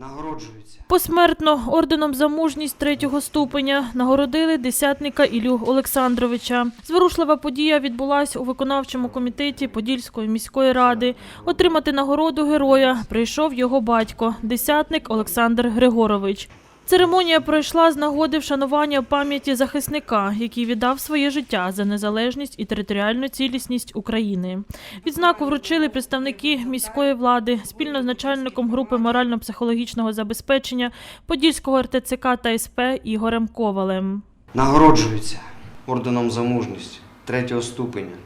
Нагороджується. Посмертно орденом за мужність третього ступеня нагородили десятника Ілю Олександровича. Зворушлива подія відбулась у виконавчому комітеті Подільської міської ради. Отримати нагороду героя прийшов його батько, десятник Олександр Григорович. Церемонія пройшла з нагоди вшанування пам'яті захисника, який віддав своє життя за незалежність і територіальну цілісність України. Відзнаку вручили представники міської влади спільно з начальником групи морально-психологічного забезпечення Подільського РТЦК та СП Ігорем Ковалем. Нагороджується орденом за мужність третього ступеня.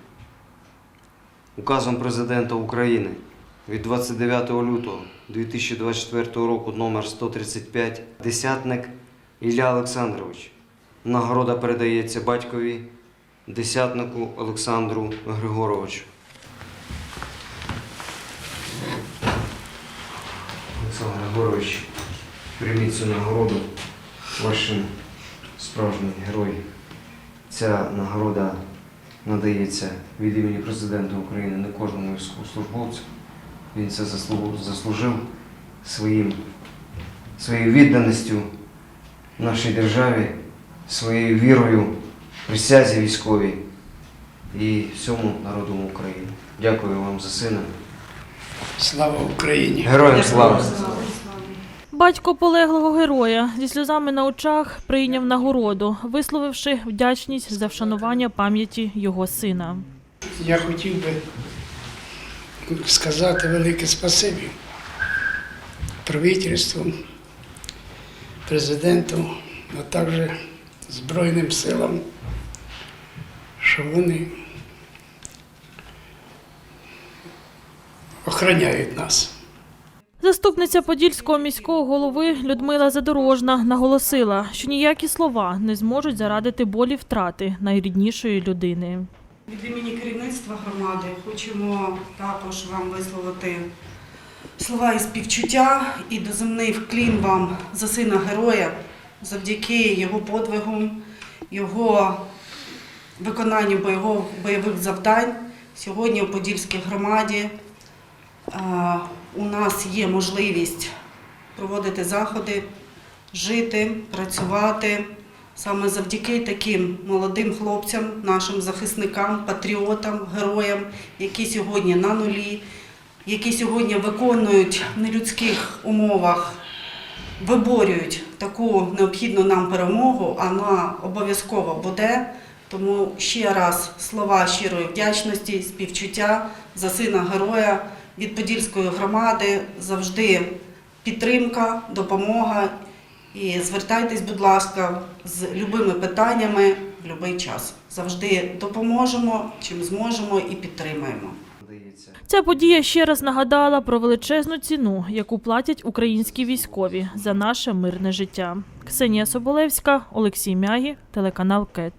Указом Президента України від 29 лютого 2024 року номер 135 десятник Ілля Олександрович. Нагорода передається батькові десятнику Олександру Григоровичу. Олександр Григорович, прийміть цю нагороду вашим справжній герой. Ця нагорода надається від імені президента України не кожному військовослужбовцю. Він це заслу- заслужив своїм, своєю відданістю нашій державі, своєю вірою, присязі військовій і всьому народу України. Дякую вам за сина. Слава Україні! Героям слава! Батько полеглого героя зі сльозами на очах прийняв нагороду, висловивши вдячність за вшанування пам'яті його сина. Я хотів би сказати велике спасибі правительству, президенту, а також Збройним силам, що вони охороняють нас. Заступниця подільського міського голови Людмила Задорожна наголосила, що ніякі слова не зможуть зарадити болі втрати найріднішої людини. Від імені керівництва громади хочемо також вам висловити слова і співчуття і доземний вклін вам за сина героя, завдяки його подвигу, його виконанню бойових, завдань. Сьогодні у Подільській громаді у нас є можливість проводити заходи, жити, працювати. Саме завдяки таким молодим хлопцям, нашим захисникам, патріотам, героям, які сьогодні на нулі, які сьогодні виконують в нелюдських умовах, виборюють таку необхідну нам перемогу, вона обов'язково буде. Тому ще раз слова щирої вдячності, співчуття за сина героя від Подільської громади завжди підтримка, допомога. І звертайтесь, будь ласка, з любими питаннями в будь-який час. Завжди допоможемо, чим зможемо і підтримаємо. Ця подія ще раз нагадала про величезну ціну, яку платять українські військові за наше мирне життя. Ксенія Соболевська, Олексій Мягі, телеканал КЕТ.